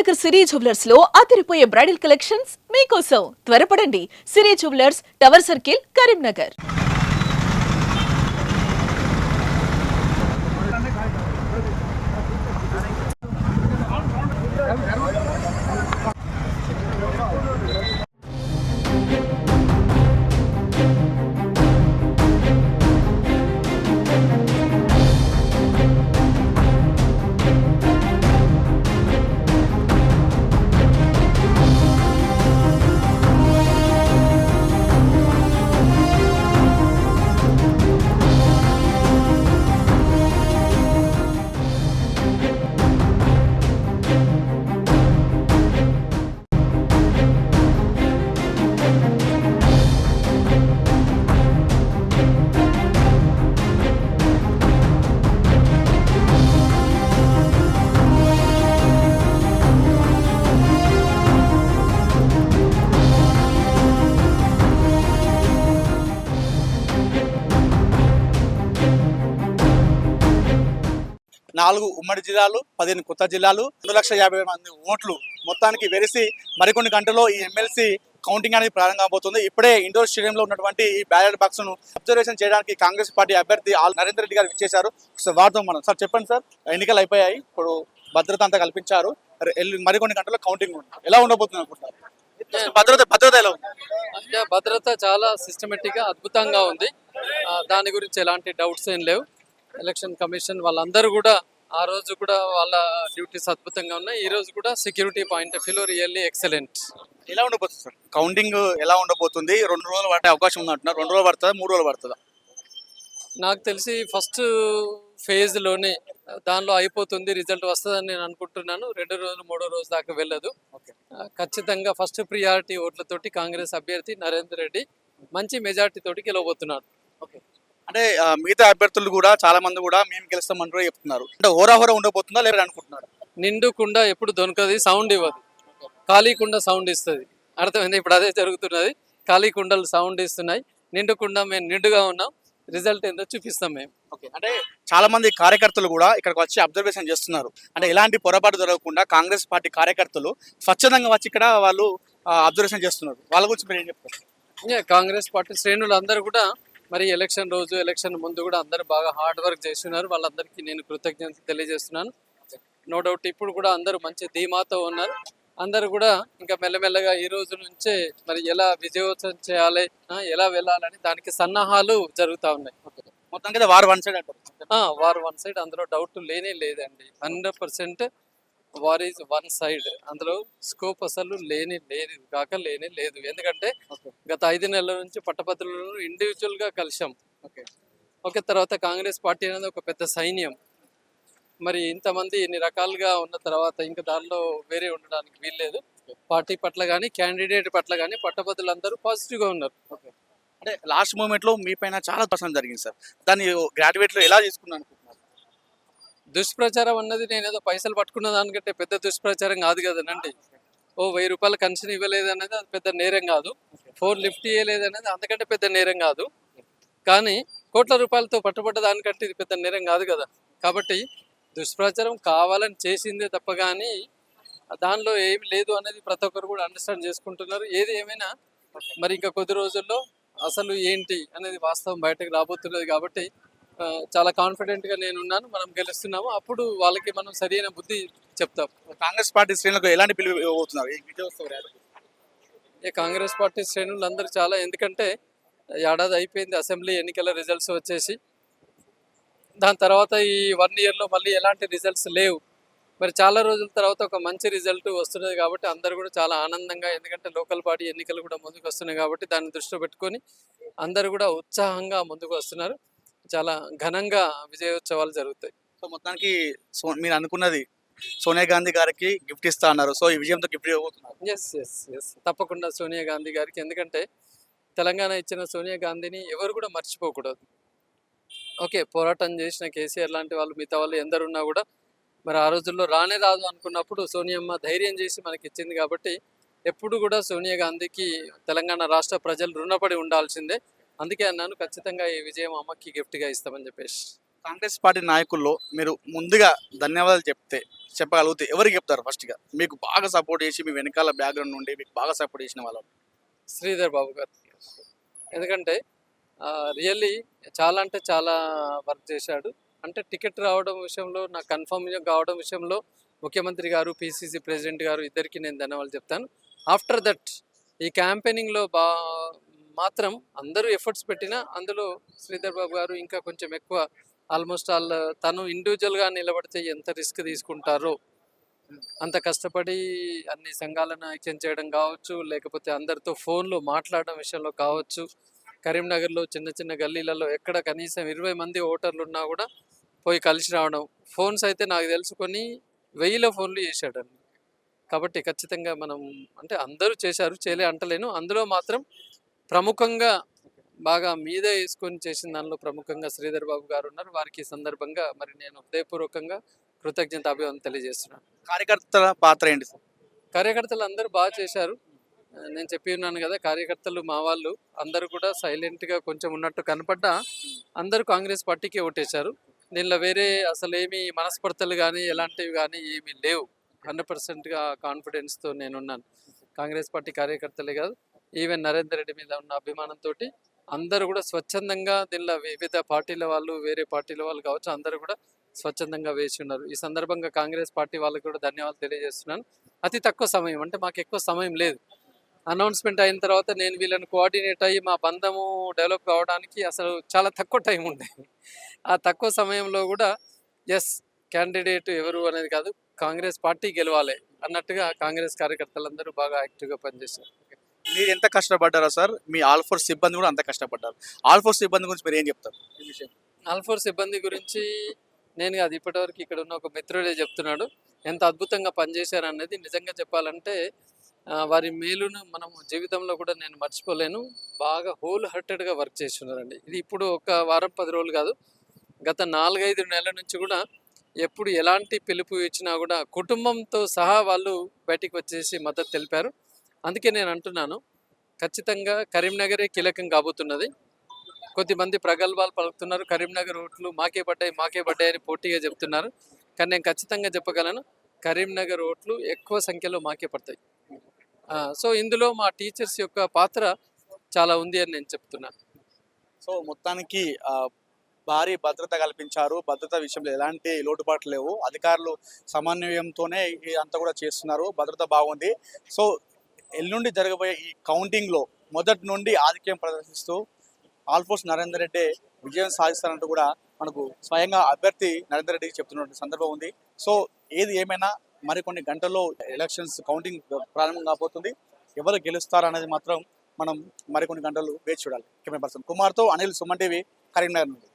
కరీంనగర్ సిరీ జ్యువెలర్స్లో అదిరిపోయే bridal collections మీకోసం. త్వరపడండి. Siri jewellers tower circle Karimnagar. నాలుగు ఉమ్మడి జిల్లాలు పదిహేను కొత్త జిల్లాలు రెండు లక్షల యాభై మంది ఓట్లు మొత్తానికి వెలిసి మరికొన్ని గంటల్లో ఈ ఎమ్మెల్సీ కౌంటింగ్ అనేది ప్రారంభం కాబోతుంది. ఇప్పుడే ఇండోర్ స్టేడియంలో ఉన్నటువంటి ఈ బ్యాలెట్ బాక్స్ను అబ్జర్వేషన్ చేయడానికి కాంగ్రెస్ పార్టీ అభ్యర్థి ఆల్ నరేందర్ రెడ్డి గారు ఇచ్చేశారు సో వారితో మనం. సార్ చెప్పండి సార్. ఎన్నికలు అయిపోయాయి. ఇప్పుడు భద్రత అంతా కల్పించారు. మరికొన్ని గంటల్లో కౌంటింగ్ ఉంది ఎలా ఉండబోతుంది అనుకుంటారు భద్రత భద్రత ఎలా ఉంది? అంటే భద్రత చాలా సిస్టమేటిక్గా అద్భుతంగా ఉంది. దాని గురించి ఎలాంటి డౌట్స్ ఏం లేవు. ఎలక్షన్ కమిషన్ వాళ్ళందరూ కూడా ఆ రోజు కూడా వాళ్ళ డ్యూటీస్ అద్భుతంగా ఉన్నాయి. ఈ రోజు కూడా సెక్యూరిటీ పాయింట్ ఆఫ్ వ్యూలో రియల్లీ ఎక్సలెంట్. ఎలా ఉండబోతుంది సార్? కౌంటింగ్ ఎలా ఉండబోతుంది? రెండు రోజులు పట్టే అవకాశం ఉంది అంటున్నారు. రెండు రోజులు పడుతుందా? మూడు రోజులు పడుతుందా? నాకు తెలిసి ఫస్ట్ ఫేజ్లోనే దానిలో అయిపోతుంది రిజల్ట్ వస్తుందని నేను అనుకుంటున్నాను. రెండు రోజులు మూడో రోజు దాకా వెళ్ళదు. ఖచ్చితంగా ఫస్ట్ ప్రియారిటీ ఓట్లతోటి కాంగ్రెస్ అభ్యర్థి నరేందర్ రెడ్డి మంచి మెజార్టీ తోటి గెలవబోతున్నాడు. అంటే మిగతా అభ్యర్థులు కూడా చాలా మంది కూడా మేము గెలుస్తామంటారు చెప్తున్నారు. అంటే హోరా హోరా ఉండబోతుందా లేదా అనుకుంటున్నారు? నిండు కుండ ఎప్పుడు దొరకదు సౌండ్ ఇవ్వదు. ఖాళీ కుండ సౌండ్ ఇస్తుంది. అర్థమైంది? ఇప్పుడు అదే జరుగుతున్నది. ఖాళీ కుండలు సౌండ్ ఇస్తున్నాయి. నిండు కుండ మేము నిండుగా ఉన్నాం. రిజల్ట్ ఏంటో చూపిస్తాం మేము. ఓకే. అంటే చాలా మంది కార్యకర్తలు కూడా ఇక్కడికి వచ్చి అబ్జర్వేషన్ చేస్తున్నారు. అంటే ఎలాంటి పొరపాటు జరగకుండా కాంగ్రెస్ పార్టీ కార్యకర్తలు స్వచ్ఛందంగా వచ్చి ఇక్కడ వాళ్ళు అబ్జర్వేషన్ చేస్తున్నారు. వాళ్ళ గురించి మీరు ఏం చెప్తారు? కాంగ్రెస్ పార్టీ శ్రేణులు అందరూ కూడా మరి ఎలక్షన్ రోజు ఎలక్షన్ ముందు కూడా అందరూ బాగా హార్డ్ వర్క్ చేస్తున్నారు. వాళ్ళందరికీ నేను కృతజ్ఞత తెలియజేస్తున్నాను. నో డౌట్ ఇప్పుడు కూడా అందరూ మంచి ధీమాతో ఉన్నారు. అందరూ కూడా ఇంకా మెల్లమెల్లగా ఈ రోజు నుంచే మరి ఎలా విజయోత్సవం చేయాలి ఎలా వెళ్ళాలని దానికి సన్నాహాలు జరుగుతూ ఉన్నాయి. మొత్తం కదా వారు వన్ సైడ్ అంటారు. వారు వన్ సైడ్ అందులో డౌట్ లేనే లేదండి. Hundred percent war is one side అందులో స్కోప్ అసలు లేని లేదు కాక లేనే లేదు. ఎందుకంటే గత ఐదు నెలల నుంచి పట్టభద్రులను ఇండివిజువల్గా కలిసాం ఓకే. ఓకే తర్వాత కాంగ్రెస్ పార్టీ అనేది ఒక పెద్ద సైన్యం. మరి ఇంతమంది ఇన్ని రకాలుగా ఉన్న తర్వాత ఇంకా దానిలో వేరే ఉండడానికి వీల్లేదు. పార్టీ పట్ల కానీ క్యాండిడేట్ పట్ల కానీ పట్టభద్రులందరూ పాజిటివ్గా ఉన్నారు. అంటే లాస్ట్ మూమెంట్లో మీ పైన చాలా ప్రశ్న జరిగింది సార్ దాన్ని గ్రాడ్యుయేట్లో ఎలా తీసుకున్నాను దుష్ప్రచారం అన్నది నేను ఏదో పైసలు పట్టుకున్న దానికంటే పెద్ద దుష్ప్రచారం కాదు కదనండి ఓ వెయ్యి రూపాయల కన్షన్ ఇవ్వలేదు అనేది అది పెద్ద నేరం కాదు. ఫోన్ లిఫ్ట్ ఇవ్వలేదు అనేది అంతకంటే పెద్ద నేరం కాదు. కానీ కోట్ల రూపాయలతో పట్టుబడ్డ దానికంటే ఇది పెద్ద నేరం కాదు కదా. కాబట్టి దుష్ప్రచారం కావాలని చేసిందే తప్ప కానీ దానిలో ఏమి లేదు అనేది ప్రతి ఒక్కరు కూడా అండర్స్టాండ్ చేసుకుంటున్నారు. ఏది ఏమైనా మరి ఇంకా కొద్ది రోజుల్లో అసలు ఏంటి అనేది వాస్తవం బయటకు రాబోతున్నది కాబట్టి చాలా కాన్ఫిడెంట్గా నేను ఉన్నాను మనం గెలుస్తున్నాము. అప్పుడు వాళ్ళకి మనం సరైన బుద్ధి చెప్తాం. కాంగ్రెస్ పార్టీ శ్రేణులకు ఎలాంటి పిలుపు ఇవ్వబోతున్నారు? ఈ విజయోత్సవ ర్యాలీకి? ఈ కాంగ్రెస్ పార్టీ శ్రేణులు అందరూ చాలా ఎందుకంటే ఏడాది అయిపోయింది అసెంబ్లీ ఎన్నికల రిజల్ట్స్ వచ్చేసి. దాని తర్వాత ఈ వన్ ఇయర్లో మళ్ళీ ఎలాంటి రిజల్ట్స్ లేవు. మరి చాలా రోజుల తర్వాత ఒక మంచి రిజల్ట్ వస్తున్నది కాబట్టి అందరూ కూడా చాలా ఆనందంగా ఎందుకంటే లోకల్ బాడీ ఎన్నికలు కూడా ముందుకు వస్తున్నాయి కాబట్టి దాన్ని దృష్టిలో పెట్టుకొని అందరూ కూడా ఉత్సాహంగా ముందుకు వస్తున్నారు. చాలా ఘనంగా విజయోత్సవాలు జరుగుతాయి. సో మొత్తానికి సో మీరు అనుకున్నది సోనియా గాంధీ గారికి గిఫ్ట్ ఇస్తా అన్నారు. సో ఈ విజయంతో గిఫ్ట్ ఇవ్వబోతున్నారు. ఎస్ ఎస్ ఎస్ తప్పకుండా సోనియా గాంధీ గారికి. ఎందుకంటే తెలంగాణ ఇచ్చిన సోనియా గాంధీని ఎవరు కూడా మర్చిపోకూడదు. ఓకే పోరాటం చేసిన కేసీఆర్ లాంటి వాళ్ళు మిగతా వాళ్ళు ఎందరున్నా కూడా మరి ఆ రోజుల్లో రానే రాదు అనుకున్నప్పుడు సోనియమ్మ ధైర్యం చేసి మనకి ఇచ్చింది కాబట్టి ఎప్పుడు కూడా సోనియా గాంధీకి తెలంగాణ రాష్ట్ర ప్రజలు రుణపడి ఉండాల్సిందే. అందుకే అన్నాను ఖచ్చితంగా ఈ విజయం అమ్మకి గిఫ్ట్గా ఇస్తామని చెప్పేసి. కాంగ్రెస్ పార్టీ నాయకుల్లో మీరు ముందుగా ధన్యవాదాలు చెప్తే చెప్పగలిగితే ఎవరికి చెప్తారు ఫస్ట్గా? మీకు బాగా సపోర్ట్ చేసి మీ వెనకాల బ్యాక్గ్రౌండ్ నుండి మీకు బాగా సపోర్ట్ చేసిన వాళ్ళు శ్రీధర్ బాబు గారు. ఎందుకంటే రియల్లీ చాలా అంటే చాలా వర్క్ చేశాడు. అంటే టికెట్ రావడం విషయంలో నాకు కన్ఫర్మ్ కావడం విషయంలో ముఖ్యమంత్రి గారు పిసిసి ప్రెసిడెంట్ గారు ఇద్దరికి నేను ధన్యవాదాలు చెప్తాను. ఆఫ్టర్ దట్ ఈ క్యాంపెయినింగ్లో బా మాత్రం అందరూ ఎఫర్ట్స్ పెట్టినా అందులో శ్రీధర్ బాబు గారు ఇంకా కొంచెం ఎక్కువ ఆల్మోస్ట్ ఆల్ తను ఇండివిజువల్గా నిలబడితే ఎంత రిస్క్ తీసుకుంటారో అంత కష్టపడి అన్ని సంఘాలను ఐక్యం చేయడం కావచ్చు లేకపోతే అందరితో ఫోన్లో మాట్లాడడం విషయంలో కావచ్చు కరీంనగర్లో చిన్న చిన్న గల్లీలలో ఎక్కడ కనీసం ఇరవై మంది ఓటర్లు ఉన్నా కూడా పోయి కలిసి రావడం. ఫోన్స్ అయితే నాకు తెలుసుకొని వెయ్యిల ఫోన్లు చేశాడండి. కాబట్టి ఖచ్చితంగా మనం అంటే అందరూ చేశారు చేయలే అంటలేను. అందులో మాత్రం ప్రముఖంగా బాగా మీద వేసుకొని చేసిన దానిలో ప్రముఖంగా శ్రీధర్ బాబు గారు ఉన్నారు. వారికి సందర్భంగా మరి నేను హృదయపూర్వకంగా కృతజ్ఞత అభివందన తెలియజేస్తున్నాను. కార్యకర్తల పాత్ర ఏంటి సార్? కార్యకర్తలు అందరూ బాగా చేశారు. నేను చెప్పి ఉన్నాను కదా కార్యకర్తలు మా వాళ్ళు అందరూ కూడా సైలెంట్గా కొంచెం ఉన్నట్టు కనపడ్డా అందరూ కాంగ్రెస్ పార్టీకి ఓటేశారు. దీనిలో వేరే అసలు ఏమి మనస్పర్ధలు కానీ ఎలాంటివి కానీ ఏమీ లేవు. హండ్రెడ్ పర్సెంట్గా కాన్ఫిడెన్స్తో నేనున్నాను కాంగ్రెస్ పార్టీ కార్యకర్తలే కాదు ఈవెన్ నరేందర్ రెడ్డి మీద ఉన్న అభిమానంతో అందరూ కూడా స్వచ్ఛందంగా దీనిలో వివిధ పార్టీల వాళ్ళు వేరే పార్టీల వాళ్ళు కావచ్చు అందరూ కూడా స్వచ్ఛందంగా వేసి ఉన్నారు. ఈ సందర్భంగా కాంగ్రెస్ పార్టీ వాళ్ళకి కూడా ధన్యవాదాలు తెలియజేస్తున్నాను. అతి తక్కువ సమయం అంటే మాకు ఎక్కువ సమయం లేదు. అనౌన్స్మెంట్ అయిన తర్వాత నేను వీళ్ళని కోఆర్డినేట్ అయ్యి మా బంధము డెవలప్ కావడానికి అసలు చాలా తక్కువ టైం ఉండే ఆ తక్కువ సమయంలో కూడా ఎస్ క్యాండిడేట్ ఎవరు అనేది కాదు కాంగ్రెస్ పార్టీ గెలవాలి అన్నట్టుగా కాంగ్రెస్ కార్యకర్తలందరూ బాగా యాక్టివ్గా పనిచేశారు. మీరు ఎంత కష్టపడ్డారా సార్ మీ ఆల్ఫోర్ సిబ్బంది కూడా అంత కష్టపడ్డారు. ఆల్ఫోర్ సిబ్బంది గురించి మీరు ఏం చెప్తారు? ఈ విషయం. ఆల్ఫోర్ సిబ్బంది గురించి నేను కాదు ఇప్పటివరకు ఇక్కడ ఉన్న ఒక మిత్రుడే చెప్తున్నాడు. ఎంత అద్భుతంగా పనిచేశారు అనేది నిజంగా చెప్పాలంటే వారి మేలును మనం జీవితంలో కూడా నేను మర్చిపోలేను. బాగా హోల్ హార్టెడ్గా వర్క్ చేస్తున్నారండి. ఇది ఇప్పుడు ఒక వారం పది రోజులు కాదు. గత నాలుగైదు నెలల నుంచి కూడా ఎప్పుడు ఎలాంటి పిలుపు ఇచ్చినా కూడా కుటుంబంతో సహా వాళ్ళు బయటికి వచ్చేసి మద్దతు తెలిపారు. అందుకే నేను అంటున్నాను ఖచ్చితంగా కరీంనగరే కీలకం కాబోతున్నది. కొద్దిమంది ప్రగల్భాలు పలుకుతున్నారు కరీంనగర్ ఓట్లు మాకే పడ్డాయి మాకే పడ్డాయి అని పోటీగా చెప్తున్నారు. కానీ నేను ఖచ్చితంగా చెప్పగలను కరీంనగర్ ఓట్లు ఎక్కువ సంఖ్యలో మాకే పడతాయి. సో ఇందులో మా టీచర్స్ యొక్క పాత్ర చాలా ఉంది అని నేను చెప్తున్నాను సో మొత్తానికి భారీ భద్రత కల్పించారు. భద్రత విషయంలో ఎలాంటి లోటుపాట్లు లేవు. అధికారులు సమన్వయంతోనే అంతా కూడా చేస్తున్నారు. భద్రత బాగుంది. సో ఎల్లుండి జరగబోయే ఈ కౌంటింగ్లో మొదటి నుండి ఆధిక్యం ప్రదర్శిస్తూ ఆల్ఫోర్స్ నరేందర్ రెడ్డి విజయం సాధిస్తారంటూ కూడా మనకు స్వయంగా అభ్యర్థి నరేందర్ రెడ్డికి చెప్తున్న సందర్భం ఉంది. సో ఏది ఏమైనా మరికొన్ని గంటల్లో ఎలక్షన్స్ కౌంటింగ్ ప్రారంభం కాబోతుంది. ఎవరు గెలుస్తారు అనేది మాత్రం మనం మరికొన్ని గంటలు వేచి చూడాలి. కెమెరా పర్సన్ కుమార్తో అనిల్ సుమన్ టీవీ కరీంనగర్ నుండి.